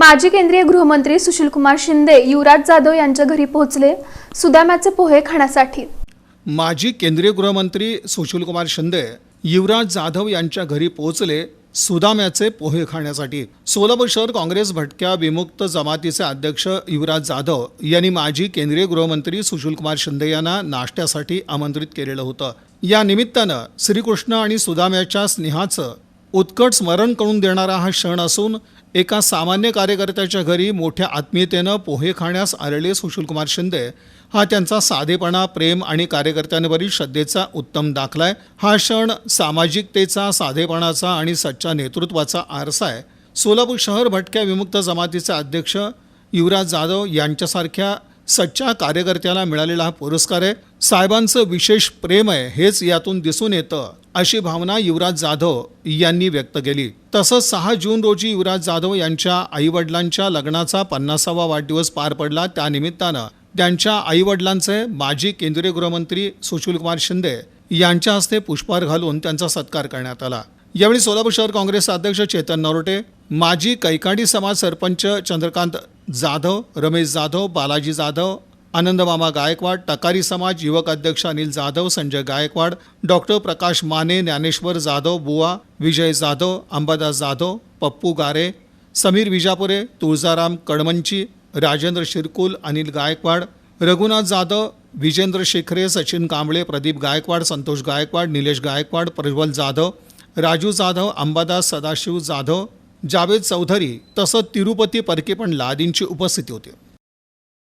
माजी केंद्रीय गृहमंत्री सुशीलकुमार शिंदे युवराज जाधव यांच्या घरी पोहोचले. सुदाम्याचे पोहे खाण्यासाठी. माजी केंद्रीय गृहमंत्री सुशीलकुमार शिंदे युवराज जाधव यांच्या घरी पोहोचले सुदाम्याचे पोहे खाण्यासाठी. सोलापूर शहर काँग्रेस भटक्या विमुक्त जमातीचे अध्यक्ष युवराज जाधव यांनी माजी केंद्रीय गृहमंत्री सुशीलकुमार शिंदे यांना नाश्त्यासाठी आमंत्रित केलेलं होतं. या निमित्तानं श्रीकृष्ण आणि सुदाम्याच्या स्नेहाचं उत्कट स्मरण करून देणारा हा क्षण असून एका सामान्य कार्यकर्त्याच्या घरी मोठ्या आत्मीयतेनं पोहे खाण्यास आलेले सुशीलकुमार शिंदे हा त्यांचा साधेपणा प्रेम आणि कार्यकर्त्यांवरील श्रद्धेचा उत्तम दाखला आहे हा क्षण सामाजिकतेचा साधेपणाचा आणि सच्चा नेतृत्वाचा आरसा आहे. सोलापूर शहर भटक्या विमुक्त जमातीचे अध्यक्ष युवराज जाधव यांच्यासारख्या सच्च्या कार्यकर्त्याला मिळालेला हा पुरस्कार आहे. साहेबांचं विशेष प्रेम आहे हेच यातून दिसून येतं. अशी भावना युवराज जाधव यांनी व्यक्त केली. तसंच सहा जून रोजी युवराज जाधव यांच्या आईवडिलांच्या लग्नाचा पन्नासावा वाढदिवस पार पडला. त्यानिमित्तानं त्यांच्या आईवडिलांचे माजी केंद्रीय गृहमंत्री सुशीलकुमार शिंदे यांच्या हस्ते पुष्पहार घालून त्यांचा सत्कार करण्यात आला. यावेळी सोलापूर शहर काँग्रेस अध्यक्ष चेतन नरोटे माजी कैकाडी समाज सरपंच चंद्रकांत जाधव रमेश जाधव बालाजी जाधव आनंदमामा गायकवाड टकारी समाज युवक अध्यक्ष अनिल जाधव संजय गायकवाड डॉक्टर प्रकाश माने ज्ञानेश्वर जाधव बुवा विजय जाधव अंबादास जाधव पप्पू गारे समीर विजापुरे तुळजाराम कडमंची राजेंद्र शिरकुल अनिल गायकवाड रघुनाथ जाधव विजेंद्र शेखरे सचिन कांबळे प्रदीप गायकवाड संतोष गायकवाड निलेश गायकवाड प्रज्वल जाधव राजू जाधव अंबादास सदाशिव जाधव जावेद चौधरी तसंच तिरुपती परकेपण लादींची उपस्थिती होती.